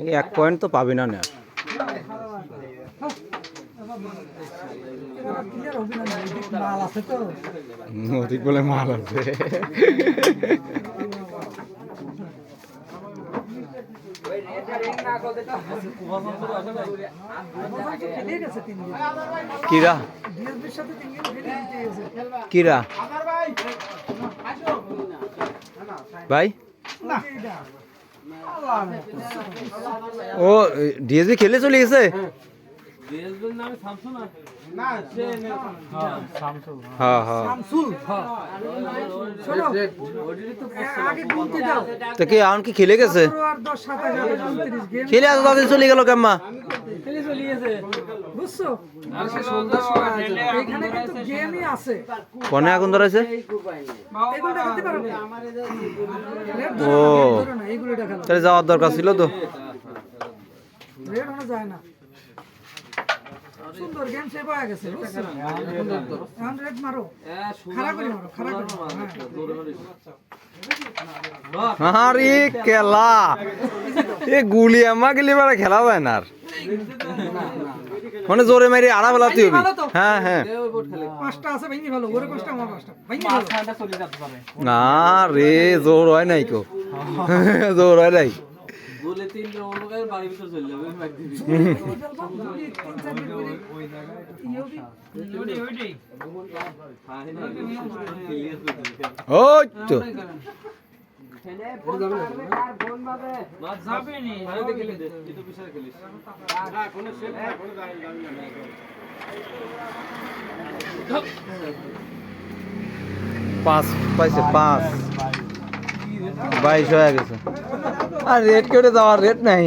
এই এক পয়েন্ট তো পাবি না না অধিক বলে মাল আছে। কিরা? কিরা? ভাই। ও ডিএসবি খেলে চলে গেছে? তো কি এখন কি খেলে গেছে? খেলে এত তাড়াতাড়ি চলে গেল কেম্মা। কনে আগুন ধরেছে? ও। তাহলে যাওয়ার দরকার ছিল তো। যায় না। সুন্দর গেম সেভ হয়ে গেছে এখন রেড মারো। খারাপ করে মারো খারাপ করে হ্যাঁ। আরে খেলা এ গুলি আমা গেলি মানে খেলা যায় না আর। মানে জোরে মারি আড়া বেলাতে হবি। হ্যাঁ হ্যাঁ। পাঁচটা আছে ভেঙে ভালো ওরে পাঁচটা আমার পাঁচটা ভেঙে না রে জোর হয় নাই কো। জোর হয় নাই। বলে তিনটে অন্য বাড়ির ভিতর চলে যাবে। ওই তো। পাঁচ পাইছে পাঁচ। বাইশ হয়ে গেছে। আর রেট কেটে যাওয়ার রেট নাই